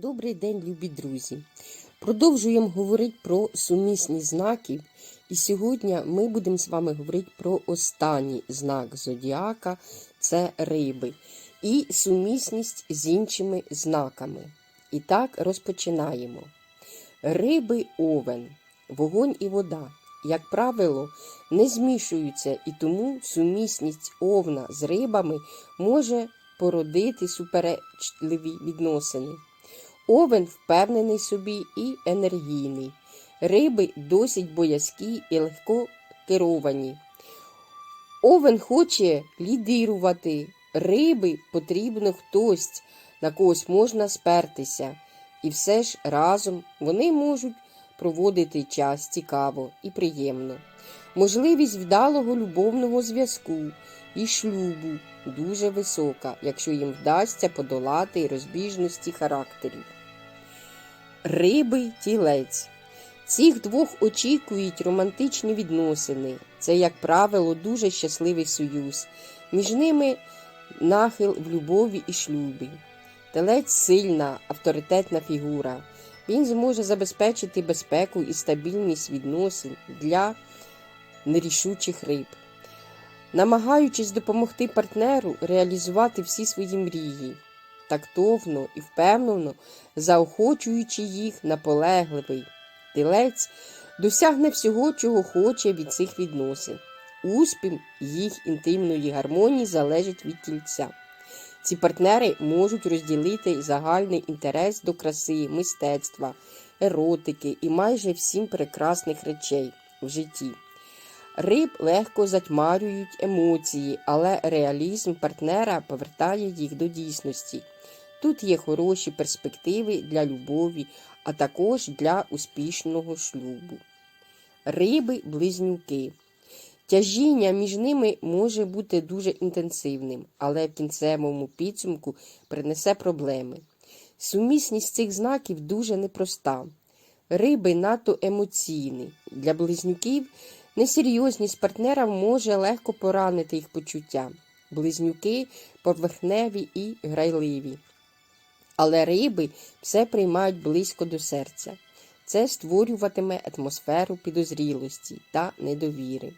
Добрий день, любі друзі! Продовжуємо говорити про сумісні знаки. І сьогодні ми будемо з вами говорити про останній знак зодіака це риби, і сумісність з іншими знаками. І так розпочинаємо. Риби овен, вогонь і вода, як правило, не змішуються, і тому сумісність овна з рибами може породити суперечливі відносини. Овен впевнений собі і енергійний. Риби досить боязкі і легко керовані. Овен хоче лідирувати. Риби потрібно хтось, на когось можна спертися. І все ж разом вони можуть проводити час цікаво і приємно. Можливість вдалого любовного зв'язку і шлюбу дуже висока, якщо їм вдасться подолати розбіжності характерів. Риби тілець. Цих двох очікують романтичні відносини. Це, як правило, дуже щасливий союз. Між ними нахил в любові і шлюбі. Телець сильна, авторитетна фігура. Він зможе забезпечити безпеку і стабільність відносин для нерішучих риб. Намагаючись допомогти партнеру реалізувати всі свої мрії, тактовно і впевнено, заохочуючи їх наполегливий. Тілець досягне всього, чого хоче від цих відносин. Успіх їх інтимної гармонії залежить від тільця. Ці партнери можуть розділити загальний інтерес до краси, мистецтва, еротики і майже всім прекрасних речей в житті. Риб легко затьмарюють емоції, але реалізм партнера повертає їх до дійсності. Тут є хороші перспективи для любові, а також для успішного шлюбу. Риби-близнюки. Тяжіння між ними може бути дуже інтенсивним, але в кінцевому підсумку принесе проблеми. Сумісність цих знаків дуже непроста. Риби надто емоційні. Для близнюків несерйозність партнера може легко поранити їх почуття. Близнюки поверхневі і грайливі. Але риби все приймають близько до серця. Це створюватиме атмосферу підозрілості та недовіри.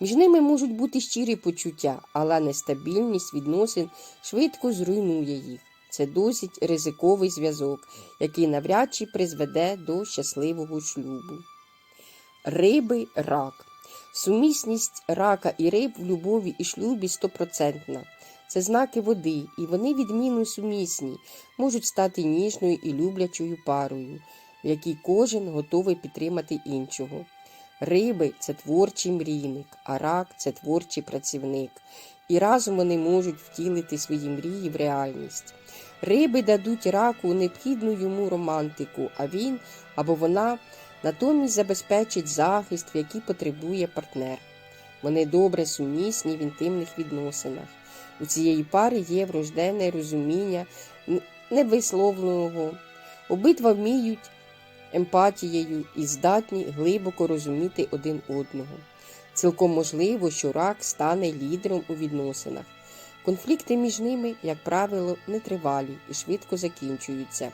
Між ними можуть бути щирі почуття, але нестабільність відносин швидко зруйнує їх. Це досить ризиковий зв'язок, який навряд чи призведе до щасливого шлюбу. Риби рак. Сумісність рака і риб в любові і шлюбі стопроцентна. Це знаки води, і вони відмінно сумісні, можуть стати ніжною і люблячою парою, в якій кожен готовий підтримати іншого. Риби це творчий мрійник, а рак це творчий працівник. І разом вони можуть втілити свої мрії в реальність. Риби дадуть раку необхідну йому романтику, а він або вона натомість забезпечить захист, в який потребує партнер. Вони добре сумісні в інтимних відносинах. У цієї пари є врожденне розуміння невисловленого. Обидва вміють емпатією і здатні глибоко розуміти один одного. Цілком можливо, що рак стане лідером у відносинах. Конфлікти між ними, як правило, нетривалі і швидко закінчуються.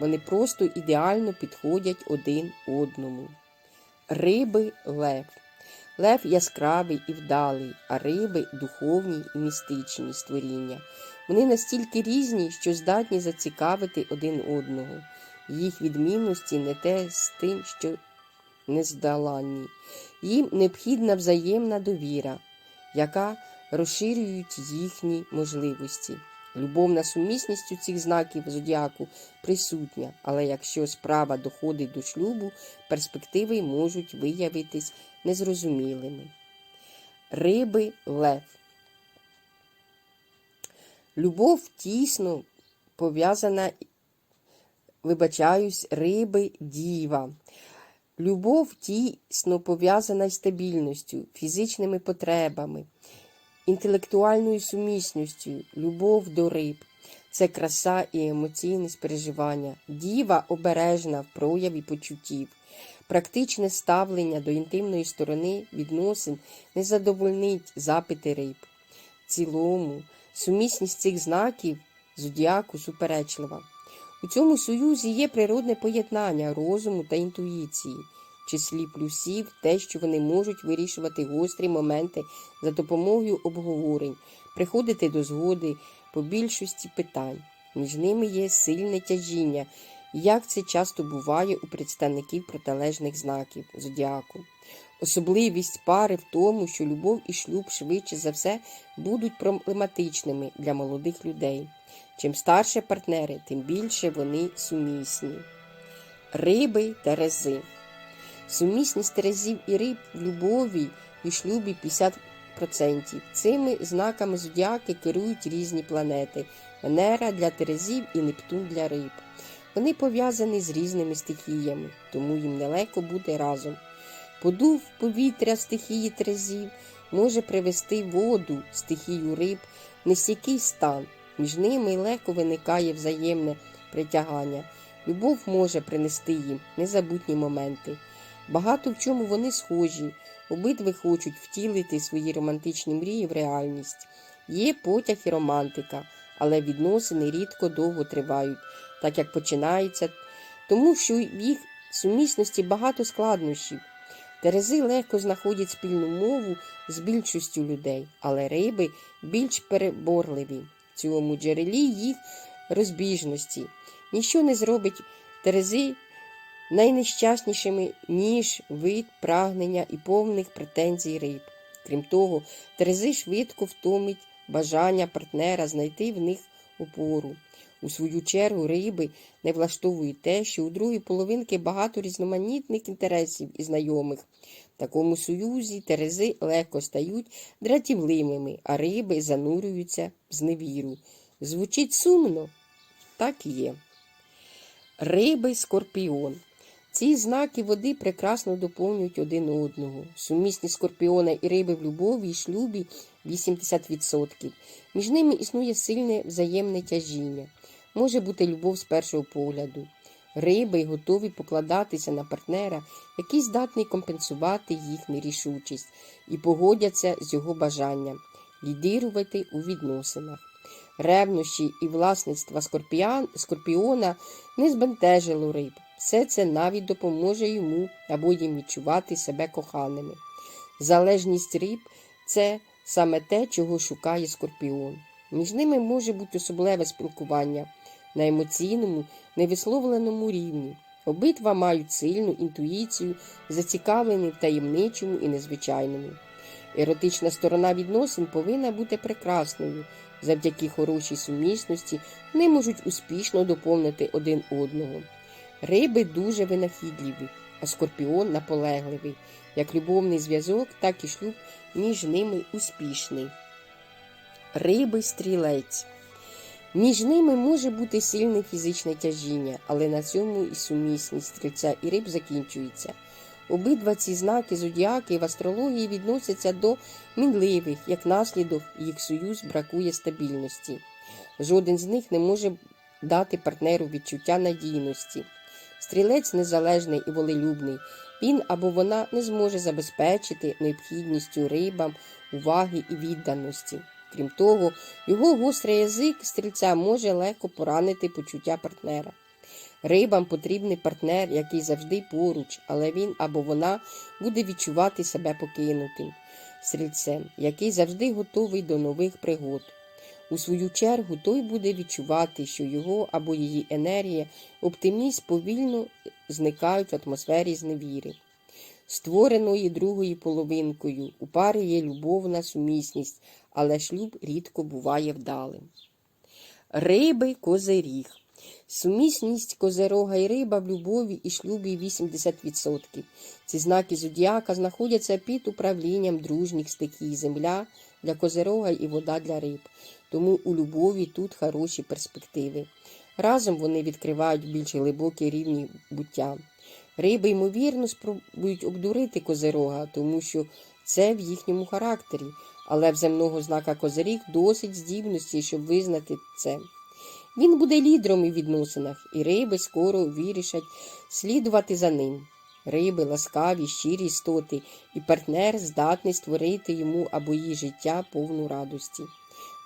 Вони просто ідеально підходять один одному. Риби лев. Лев яскравий і вдалий, а риби духовні і містичні створіння. Вони настільки різні, що здатні зацікавити один одного. Їх відмінності не те з тим, що нездоланні. Їм необхідна взаємна довіра, яка розширюють їхні можливості. Любовна сумісність у цих знаків зодіаку присутня, але якщо справа доходить до шлюбу, перспективи можуть виявитись незрозумілими. Риби лев. Любов тісно пов'язана, вибачаюсь, риби діва. Любов тісно пов'язана з стабільністю, фізичними потребами, інтелектуальною сумісністю, любов до риб. Це краса і емоційне переживання. Діва обережна в прояві почуттів. Практичне ставлення до інтимної сторони відносин не задовольнить запити риб. В цілому, сумісність цих знаків зодіаку суперечлива. У цьому союзі є природне поєднання розуму та інтуїції. Числі плюсів те, що вони можуть вирішувати гострі моменти за допомогою обговорень, приходити до згоди по більшості питань. Між ними є сильне тяжіння, як це часто буває у представників протилежних знаків зодіаку. Особливість пари в тому, що любов і шлюб швидше за все будуть проблематичними для молодих людей. Чим старше партнери, тим більше вони сумісні. Риби Терези. Сумісність Терезів і риб в любові і шлюбі 50%. Цими знаками зодіаки керують різні планети Венера для Терезів і Нептун для риб. Вони пов'язані з різними стихіями, тому їм нелегко бути разом. Подув повітря стихії Терезів може привести воду стихію риб в нестійкий стан. Між ними легко виникає взаємне притягання. Любов може принести їм незабутні моменти. Багато в чому вони схожі, обидві хочуть втілити свої романтичні мрії в реальність. Є потяг і романтика, але відносини рідко довго тривають, так як починаються, тому що в їх сумісності багато складнощів. Терези легко знаходять спільну мову з більшістю людей, але риби більш переборливі в цьому джерелі їх розбіжності. Ніщо не зробить Терези найнещаснішими, ніж вид прагнення і повних претензій риб. Крім того, Терези швидко втомить бажання партнера знайти в них опору. У свою чергу риби не влаштовують те, що у другій половинки багато різноманітних інтересів і знайомих. В такому союзі терези легко стають дратівливими, а риби занурюються в зневіру. Звучить сумно? Так і є. Риби скорпіон. Ці знаки води прекрасно доповнюють один одного. Сумісність скорпіона і риби в любові і шлюбі 80%. Між ними існує сильне взаємне тяжіння. Може бути любов з першого погляду. Риби готові покладатися на партнера, який здатний компенсувати їх нерішучість, і погодяться з його бажанням лідирувати у відносинах. Ревнощі і власництва скорпіона не збентежило риб. Все це навіть допоможе йому або їм відчувати себе коханими. Залежність риб це саме те, чого шукає скорпіон. Між ними може бути особливе спілкування на емоційному, невисловленому рівні. Обидва мають сильну інтуїцію, зацікавлені в таємничому і незвичайному. Еротична сторона відносин повинна бути прекрасною. Завдяки хорошій сумісності вони можуть успішно доповнити один одного. Риби дуже винахідливі, а скорпіон наполегливий. Як любовний зв'язок, так і шлюб між ними успішний. Риби стрілець. Між ними може бути сильне фізичне тяжіння, але на цьому і сумісність стрільця і риб закінчується. Обидва ці знаки зодіаки в астрології відносяться до мінливих, як наслідок їх союз бракує стабільності. Жоден з них не може дати партнеру відчуття надійності. Стрілець незалежний і волелюбний. Він або вона не зможе забезпечити необхідністю рибам уваги і відданості. Крім того, його гострий язик стрільця може легко поранити почуття партнера. Рибам потрібний партнер, який завжди поруч, але він або вона буде відчувати себе покинутим стрільцем, який завжди готовий до нових пригод. У свою чергу той буде відчувати, що його або її енергія, оптимізм повільно зникають в атмосфері зневіри. Створеної другою половинкою у пари є любовна сумісність, але шлюб рідко буває вдалим. Риби козиріг. Сумісність козирога і риба в любові і шлюбі 80%. Ці знаки зодіака знаходяться під управлінням дружніх стихій земля для козирога і вода для риб. Тому у любові тут хороші перспективи. Разом вони відкривають більш глибокі рівні буття. Риби, ймовірно, спробують обдурити козирога, тому що це в їхньому характері, але в земного знака козиріг досить здібності, щоб визнати це. Він буде лідером у відносинах, і риби скоро вирішать слідувати за ним. Риби ласкаві, щирі істоти, і партнер здатний створити йому або її життя повну радості.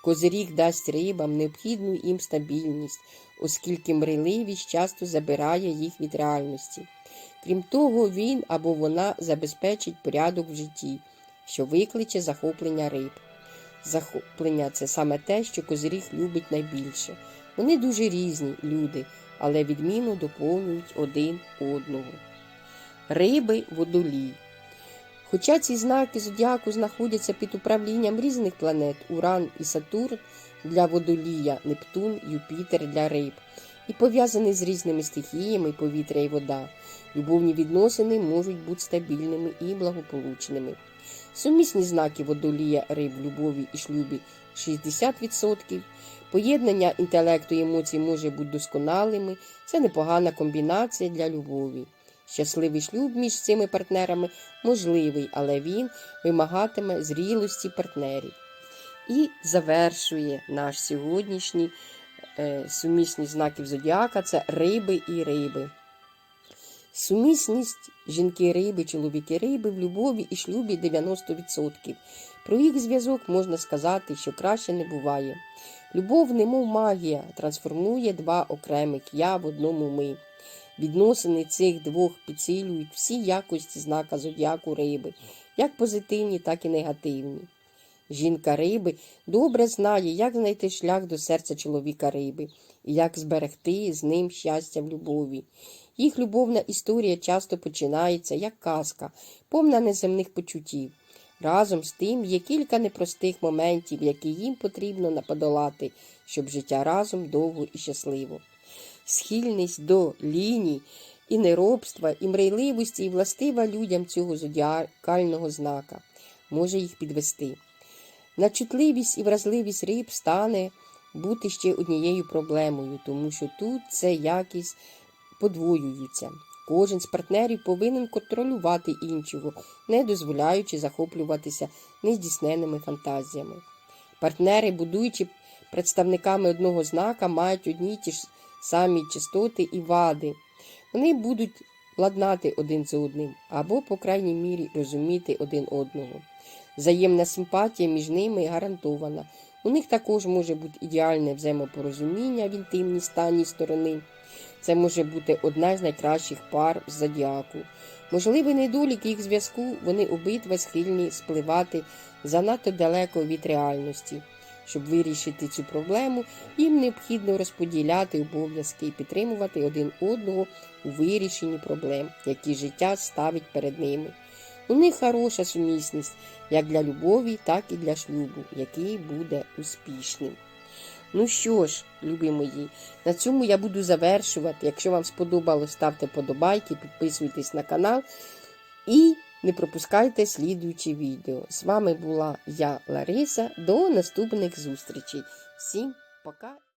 Козиріг дасть рибам необхідну їм стабільність, оскільки мрійливість часто забирає їх від реальності. Крім того, він або вона забезпечить порядок в житті, що викличе захоплення риб. Захоплення це саме те, що козиріг любить найбільше. Вони дуже різні люди, але відмінно доповнюють один одного. Риби водолій. Хоча ці знаки зодіаку знаходяться під управлінням різних планет Уран і Сатурн для водолія, Нептун, Юпітер для риб, і пов'язані з різними стихіями повітря і вода, любовні відносини можуть бути стабільними і благополучними. Сумісні знаки водолія риб любові і шлюбі 60%. Поєднання інтелекту і емоцій може бути досконалими. Це непогана комбінація для любові. Щасливий шлюб між цими партнерами можливий, але він вимагатиме зрілості партнерів. І завершує наш сьогоднішній е, сумісні знаків зодіака це риби і риби. Сумісність жінки-риби, чоловіки-риби в любові і шлюбі 90%. Про їх зв'язок можна сказати, що краще не буває. Любов, немов магія, трансформує два окремих я в одному ми. Відносини цих двох підсилюють всі якості знака зодіаку риби, як позитивні, так і негативні. Жінка риби добре знає, як знайти шлях до серця чоловіка риби і як зберегти з ним щастя в любові. Їх любовна історія часто починається як казка, повна неземних почуттів. Разом з тим є кілька непростих моментів, які їм потрібно наподолати, щоб життя разом довго і щасливо. Схильність до ліній і неробства, і мрійливості, і властива людям цього зодіакального знака може їх підвести. Начутливість і вразливість риб стане бути ще однією проблемою, тому що тут це якість подвоюються. Кожен з партнерів повинен контролювати іншого, не дозволяючи захоплюватися нездійсненними фантазіями. Партнери, будуючи представниками одного знака, мають одні ті ж самі чистоти і вади. Вони будуть ладнати один з одним або, по крайній мірі, розуміти один одного. Взаємна симпатія між ними гарантована. У них також може бути ідеальне взаємопорозуміння в інтимній стані сторони. Це може бути одна з найкращих пар з зодіаку. Можливий недолік їх зв'язку, вони обидва схильні спливати занадто далеко від реальності. Щоб вирішити цю проблему, їм необхідно розподіляти обов'язки і підтримувати один одного у вирішенні проблем, які життя ставить перед ними. У них хороша сумісність як для любові, так і для шлюбу, який буде успішним. Ну що ж, любі мої, на цьому я буду завершувати. Якщо вам сподобалось, ставте подобайки, підписуйтесь на канал і не пропускайте слідуючі відео. З вами була я, Лариса. До наступних зустрічей. Всім пока!